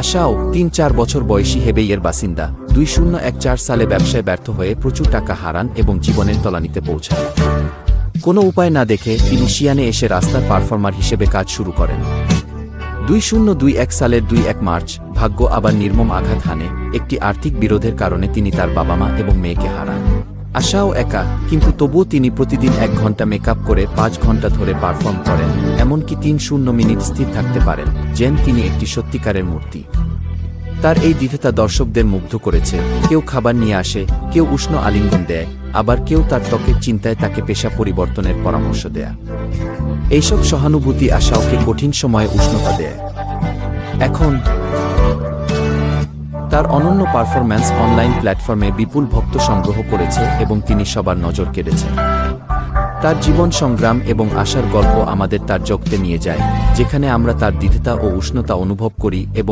আশাও তিন চার বছর বয়সী হেবেইয়ের বাসিন্দা, দুই শূন্য এক চার সালে ব্যবসায় ব্যর্থ হয়ে প্রচুর টাকা হারান এবং জীবনের তলানিতে পৌঁছান। কোনো উপায় না দেখে তিনি শিয়ানে এসে রাস্তার পারফর্মার হিসেবে কাজ শুরু করেন। দুই শূন্য দুই এক সালের দুই এক মার্চ, ভাগ্য আবার নির্মম আঘাত হানে, একটি আর্থিক বিরোধের কারণে তিনি তার বাবা মা এবং মেয়েকে হারান। আশাও একা, কিন্তু তবুও তিনি প্রতিদিন এক ঘণ্টা মেকআপ করে পাঁচ ঘণ্টা ধরে পারফর্ম করেন, এমনকি তিন শূন্য মিনিট স্থির থাকতে পারেন, যেন তিনি একটি সত্যিকারের মূর্তি। তার এই দ্বিধতা দর্শকদের মুগ্ধ করেছে, কেউ খাবার নিয়ে আসে, কেউ উষ্ণ আলিঙ্গন দেয়, আবার কেউ তার ত্বকের চিন্তায় তাকে পেশা পরিবর্তনের পরামর্শ দেয়া। এইসব সহানুভূতি আশাওকে কঠিন সময়ে উষ্ণতা দেয়। এখন তার অনন্য পারফরম্যান্স অনলাইন প্ল্যাটফর্মে বিপুল ভক্ত সংগ্রহ করেছে এবং তিনি সবার নজর কেড়েছেন। তার জীবন সংগ্রাম এবং আশার গল্প আমাদের তার জগতে নিয়ে যায়, যেখানে আমরা তার দ্বিধতা ও উষ্ণতা অনুভব করি এবং